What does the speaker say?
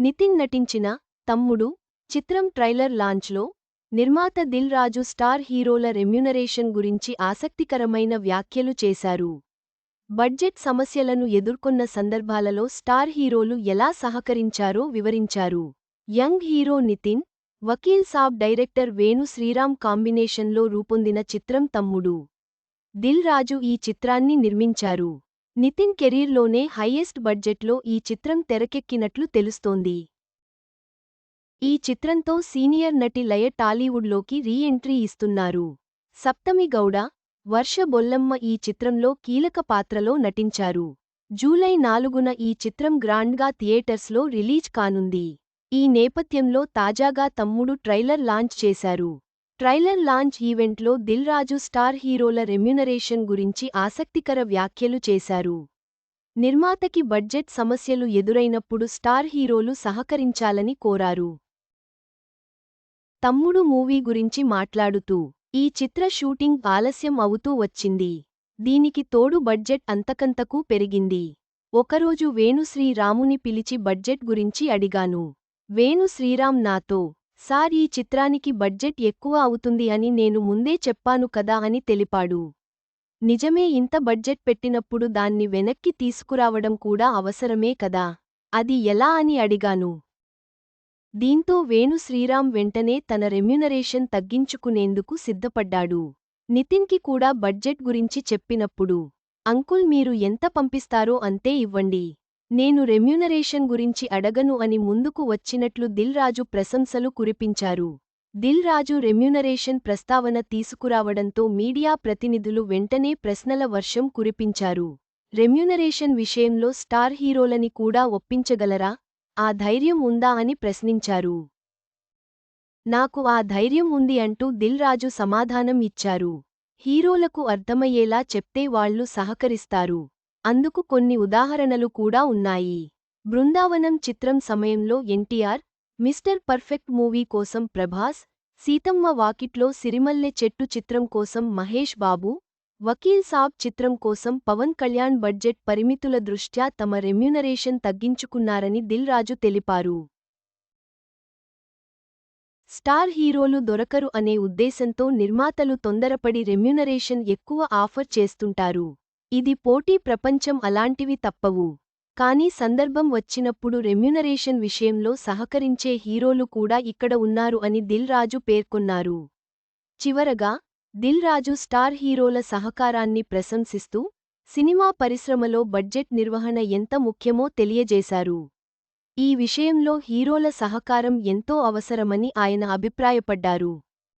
నితిన్ నటించిన తమ్ముడు చిత్రం ట్రైలర్ లాంచ్లో నిర్మాత దిల్ రాజు స్టార్ హీరోల రెమ్యునరేషన్ గురించి ఆసక్తికరమైన వ్యాఖ్యలు చేశారు. బడ్జెట్ సమస్యలను ఎదుర్కొన్న సందర్భాలలో స్టార్ హీరోలు ఎలా సహకరించారో వివరించారు. Young hero Nithin Vakeel Saab director Venu Sriram కాంబినేషన్లో రూపొందిన చిత్రం తమ్ముడు. దిల్ రాజు ఈ చిత్రాన్ని నిర్మించారు. నితిన్ కెరీర్లోనే హైయెస్ట్ బడ్జెట్లో ఈ చిత్రం తెరకెక్కినట్లు తెలుస్తోంది. ఈ చిత్రంతో సీనియర్ నటి లయ టాలీవుడ్లోకి రీ ఎంట్రీ ఇస్తున్నారు. సప్తమి గౌడ వర్ష బొల్లమ్మ ఈ చిత్రంలో కీలక పాత్రలో నటించారు. జూలై నాలుగున ఈ చిత్రం గ్రాండ్గా థియేటర్స్లో రిలీజ్ కానుంది. ఈ నేపథ్యంలో తాజాగా తమ్ముడు ట్రైలర్ లాంచ్ చేశారు. ట్రైలర్ లాంచ్ ఈవెంట్లో దిల్ రాజు స్టార్ హీరోల రెమ్యునరేషన్ గురించి ఆసక్తికర వ్యాఖ్యలు చేశారు. నిర్మాతకి బడ్జెట్ సమస్యలు ఎదురైనప్పుడు స్టార్ హీరోలు సహకరించాలని కోరారు. తమ్ముడు మూవీ గురించి మాట్లాడుతూ ఈ చిత్ర షూటింగ్ ఆలస్యం అవుతూ వచ్చింది. దీనికి తోడు బడ్జెట్ అంతకంతకూ పెరిగింది. ఒకరోజు వేణు శ్రీరాముని పిలిచి బడ్జెట్ గురించి అడిగాను. వేణు శ్రీరామ్ నాతో సార్ ఈ చిత్రానికి బడ్జెట్ ఎక్కువ అవుతుంది అని నేను ముందే చెప్పాను కదా అని తెలిపాడు. నిజమే ఇంత బడ్జెట్ పెట్టినప్పుడు దాన్ని వెనక్కి తీసుకురావడం కూడా అవసరమే కదా? అది ఎలా అని అడిగాను. దీంతో వేణు శ్రీరామ్ వెంటనే తన రెమ్యునరేషన్ తగ్గించుకునేందుకు సిద్ధపడ్డాడు. నితిన్కి కూడా బడ్జెట్ గురించి చెప్పినప్పుడు అంకుల్ మీరు ఎంత పంపిస్తారో అంతే ఇవ్వండి. నేను రెమ్యునరేషన్ గురించి అడగను అని ముందుకు వచ్చినట్లు దిల్ రాజు ప్రశంసలు కురిపించారు. దిల్ రాజు రెమ్యునరేషన్ ప్రస్తావన తీసుకురావడంతో మీడియా ప్రతినిధులు వెంటనే ప్రశ్నల వర్షం కురిపించారు. రెమ్యునరేషన్ విషయంలో స్టార్ హీరోలని కూడా ఒప్పించగలరా? ఆ ధైర్యం ఉందా అని ప్రశ్నించారు. నాకు ఆ ధైర్యం ఉంది అంటూ దిల్ రాజు సమాధానం ఇచ్చారు. హీరోలకు అర్థమయ్యేలా చెప్తే వాళ్ళు సహకరిస్తారు. అందుకు కొన్ని ఉదాహరణలు కూడా ఉన్నాయి. బృందావనం చిత్రం సమయంలో ఎన్టీఆర్ మిస్టర్ పర్ఫెక్ట్ మూవీ కోసం ప్రభాస్ సీతమ్మ వాకిట్లో సిరిమల్లె చెట్టు చిత్రం కోసం మహేష్ బాబు వకీల్ సాబ్ చిత్రం కోసం పవన్ కళ్యాణ్ బడ్జెట్ పరిమితుల దృష్ట్యా తమ రెమ్యునరేషన్ తగ్గించుకున్నారని దిల్ రాజు తెలిపారు. స్టార్ హీరోలు దొరకరు అనే ఉద్దేశంతో నిర్మాతలు తొందరపడి రెమ్యునరేషన్ ఎక్కువ ఆఫర్ చేస్తుంటారు. ఇది పోటీ ప్రపంచం అలాంటివి తప్పవు. కానీ సందర్భం వచ్చినప్పుడు రెమ్యునరేషన్ విషయంలో సహకరించే హీరోలు కూడా ఇక్కడ ఉన్నారు అని దిల్ రాజు పేర్కొన్నారు. చివరగా దిల్ రాజు స్టార్ హీరోల సహకారాన్ని ప్రశంసిస్తూ సినిమా పరిశ్రమలో బడ్జెట్ నిర్వహణ ఎంత ముఖ్యమో తెలియజేశారు. ఈ విషయంలో హీరోల సహకారం ఎంతో అవసరమని ఆయన అభిప్రాయపడ్డారు.